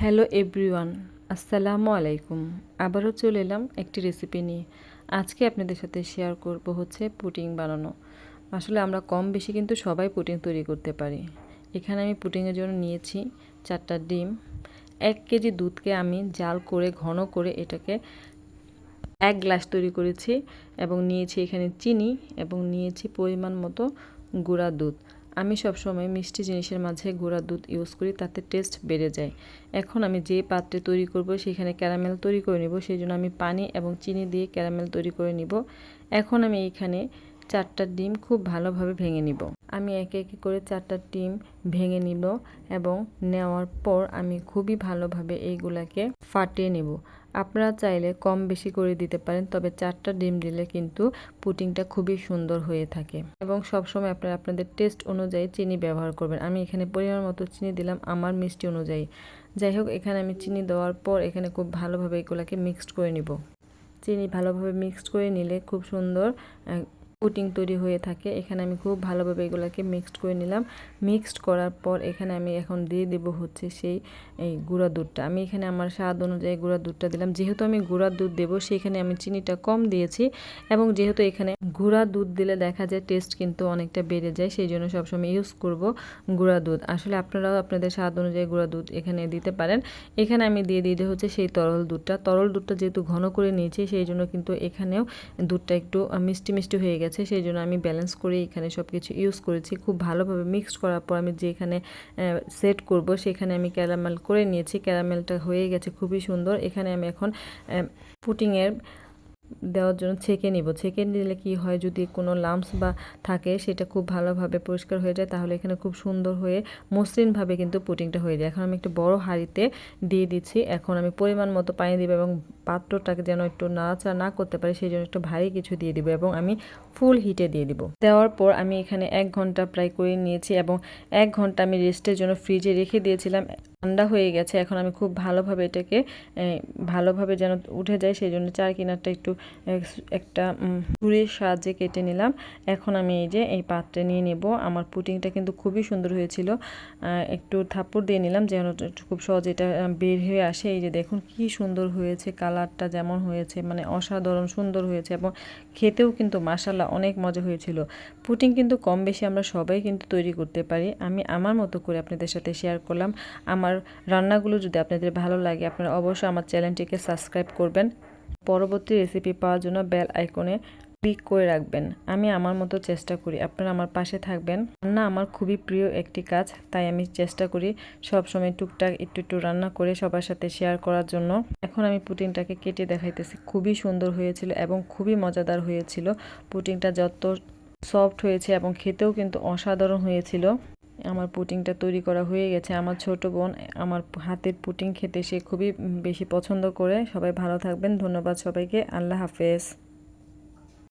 Hello everyone, আসসালামু আলাইকুম। আবারও চলে এলাম একটি রেসিপি নিয়ে। আজকে আপনাদের সাথে শেয়ার করব হচ্ছে পুটিং বানানো। আসলে আমরা কম বেশি কিন্তু সবাই পুটিং তৈরি করতে পারি। এখানে আমি পুটিংয়ের জন্য নিয়েছি চারটা ডিম। এক কেজি দুধকে আমি জাল করে, ঘন করে এটাকে এক গ্লাস তৈরি করেছি এবং নিয়েছি এখানে চিনি এবং নিয়েছি পরিমাণ মতো গুঁড়া দুধ। আমি সবসময় মিষ্টি জিনিসের মাঝে গুঁড়া দুধ ইউজ করি, তাতে টেস্ট বেড়ে যায়। এখন আমি যে পাত্রে তৈরি করব, সেখানে ক্যারামেল তৈরি করে নিব সেই জন্য আমি পানি এবং চিনি দিয়ে ক্যারামেল তৈরি করে নিব। এখন আমি এইখানে চারটা ডিম খুব ভালোভাবে ভেঙে নিব। আমি একে একে করে চারটা ডিম ভেঙে নিব এবং নেওয়ার পর আমি খুবই ভালোভাবে এইগুলাকে ফাটিয়ে নেব। আপনারা চাইলে কম বেশি করে দিতে পারেন, তবে চারটা ডিম দিলে কিন্তু পুটিংটা খুবই সুন্দর হয়ে থাকে। এবং সবসময় আপনারা আপনাদের টেস্ট অনুযায়ী চিনি ব্যবহার করবেন। আমি এখানে পরিমাণ মতো চিনি দিলাম আমার মিষ্টি অনুযায়ী। যাই হোক, এখানে আমি চিনি দেওয়ার পর এখানে খুব ভালোভাবে এগুলাকে মিক্সড করে নিব। চিনি ভালোভাবে মিক্সড করে নিলে খুব সুন্দর পুটিং তৈরি হয়ে থাকে। এখানে আমি খুব ভালোভাবে এগুলোকে মিক্সড করে নিলাম। মিক্সড করার পর এখানে আমি এখন দিয়ে দেব হচ্ছে সেই, এই গুঁড়া দুধটা। আমি এখানে আমার স্বাদ অনুযায়ী গুঁড়া দুধটা দিলাম। যেহেতু আমি গুঁড়া দুধ দেবো সেখানে আমি চিনিটা কম দিয়েছি এবং যেহেতু এখানে গুঁড়া দুধ দিলে দেখা যায় টেস্ট কিন্তু অনেকটা বেড়ে যায়, সেই জন্য সবসময় ইউজ করব গুঁড়া দুধ। আসলে আপনারাও আপনাদের স্বাদ অনুযায়ী গুঁড়া দুধ এখানে দিতে পারেন। এখানে আমি দিয়ে দিয়ে হচ্ছে সেই তরল দুধটা। তরল দুধটা যেহেতু ঘন করে নিয়েছি, সেই জন্য কিন্তু এখানেও দুধটা একটু, মিষ্টি মিষ্টি হয়ে গেছে। সেই জন্য আমি ব্যালেন্স করে এখানে সব কিছু ইউজ করেছি। খুব ভালোভাবে মিক্সড করার পর আমি যেখানে সেট করব সেখানে আমি ক্যারামেল করে নিয়েছি। ক্যারামেলটা হয়ে গেছে খুবই সুন্দর। এখানে আমি এখন পুটিংয়ের দেওয়ার জন্য ছেঁকে নিব। ছেঁকে নিলে কি হয়, যদি কোনো লাম্পস বা থাকে সেটা খুব ভালোভাবে পরিষ্কার হয়ে যায়, তাহলে এখানে খুব সুন্দর হয়ে মসৃণভাবে কিন্তু পুটিংটা হয়ে যায়। এখন আমি একটা বড় হাঁড়িতে দিয়ে দিচ্ছি। এখন আমি পরিমাণ মতো পানি দিব এবং পাত্রটাকে যেন একটু নাড়াচাড়া না করতে পারি, সেই জন্য একটু ভারী কিছু দিয়ে দিব এবং আমি ফুল হিটে দিয়ে দিব। দেওয়ার পর আমি এখানে এক ঘণ্টা প্রায় করে নিয়েছি এবং এক ঘণ্টা আমি রেস্টের জন্য ফ্রিজে রেখে দিয়েছিলাম। ঠান্ডা হয়ে গেছে, এখন আমি খুব ভালোভাবে এটাকে ভালোভাবে যেন উঠে যায়, সেই জন্য চার কিনারটা একটু একটা ছুরির সাহায্যে কেটে নিলাম। এখন আমি এই যে এই পাত্রে নিয়ে নেব। আমার পুটিংটা কিন্তু খুবই সুন্দর হয়েছিল। একটু থাপ্পড় দিয়ে নিলাম যেন খুব সহজে এটা বের হয়ে আসে। এই যে দেখুন কি সুন্দর হয়েছে কালারটা যেমন হয়েছে মানে অসাধারণ, সুন্দর হয়েছে এবং খেতেও কিন্তু মাসাল্লা অনেক মজা হয়েছিল। পুটিং কিন্তু কম বেশি আমরা সবাই কিন্তু তৈরি করতে পারি। আমি আমার মতো করে আপনাদের সাথে শেয়ার করলাম। আমার রান্নাগুলো যদি আপনাদের ভালো লাগে, আপনারা অবশ্যই আমার চ্যানেলটিকে সাবস্ক্রাইব করবেন। পরবর্তী রেসিপি পাওয়ার জন্য বেল আইকনে ক্লিক করে রাখবেন। আমি আমার মতো চেষ্টা করি। আপনারা আমার পাশে থাকবেন। রান্না আমার খুবই প্রিয় একটি কাজ, তাই আমি চেষ্টা করি সব সময় টুকটাক একটু একটু রান্না করে সবার সাথে শেয়ার করার জন্য। এখন আমি পুটিংটাকে কেটে দেখাইতেছি। খুবই সুন্দর হয়েছিল এবং খুবই মজাদার হয়েছিল। পুটিংটা যত সফট হয়েছে এবং খেতেও কিন্তু অসাধারণ হয়েছিল। আমার পুটিংটা তৈরি করা হয়ে গেছে। আমার ছোট বোন, আমার হাতের পুটিং খেতে সে খুবই বেশি পছন্দ করে। সবাই ভালো থাকবেন। ধন্যবাদ সবাইকে। আল্লাহ হাফেজ।